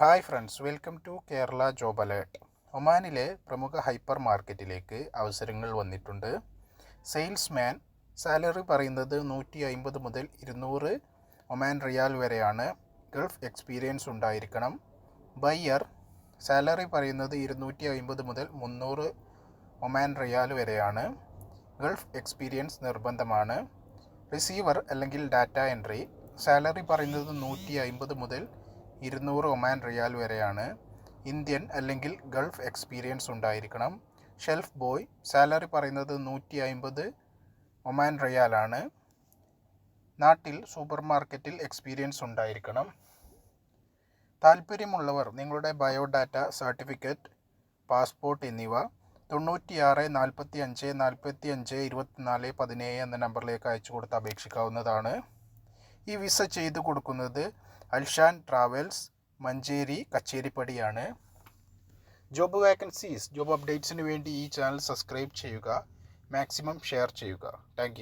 Hi friends welcome to Kerala job alert. ഒമാനിലെ പ്രമുഖ hyper മാർക്കറ്റിലേക്ക് അവസരങ്ങൾ വന്നിട്ടുണ്ട്. സെയിൽസ്മാൻ സാലറി പറയുന്നത് നൂറ്റി അമ്പത് മുതൽ ഇരുന്നൂറ് ഒമാൻ റിയാൽ വരെയാണ്. ഗൾഫ് എക്സ്പീരിയൻസ് ഉണ്ടായിരിക്കണം. ബയ്യർ സാലറി പറയുന്നത് ഇരുന്നൂറ്റി അമ്പത് മുതൽ മുന്നൂറ് ഒമാൻ റിയാൽ വരെയാണ്. ഗൾഫ് എക്സ്പീരിയൻസ് നിർബന്ധമാണ്. റിസീവർ അല്ലെങ്കിൽ ഡാറ്റ എൻട്രി. സാലറി പറയുന്നത് നൂറ്റി അമ്പത് മുതൽ ഇരുന്നൂറ് ഒമാൻ റിയാൽ വരെയാണ് ഇന്ത്യൻ അല്ലെങ്കിൽ ഗൾഫ് എക്സ്പീരിയൻസ് ഉണ്ടായിരിക്കണം. ഷെൽഫ് ബോയ് സാലറി പറയുന്നത് നൂറ്റി അമ്പത് ഒമാൻ റിയാലാണ്. നാട്ടിൽ സൂപ്പർ മാർക്കറ്റിൽ എക്സ്പീരിയൻസ് ഉണ്ടായിരിക്കണം. താല്പര്യമുള്ളവർ നിങ്ങളുടെ ബയോഡാറ്റ സർട്ടിഫിക്കറ്റ് പാസ്പോർട്ട് എന്നിവ തൊണ്ണൂറ്റിയാറ് നാൽപ്പത്തി അഞ്ച് നാൽപ്പത്തി അഞ്ച് ഇരുപത്തിനാല് പതിനേഴ് എന്ന നമ്പറിലേക്ക് അയച്ചു കൊടുത്ത് അപേക്ഷിക്കാവുന്നതാണ്. ഈ വിസ ചെയ്തു കൊടുക്കുന്നത് അൽഷാൻ ട്രാവൽസ് മഞ്ചേരി കച്ചേരിപ്പടിയാണ്. ജോബ് വേക്കൻസീസ് ജോബ് അപ്ഡേറ്റ്സിന് വേണ്ടി ഈ ചാനൽ സബ്സ്ക്രൈബ് ചെയ്യുക. മാക്സിമം ഷെയർ ചെയ്യുക. താങ്ക്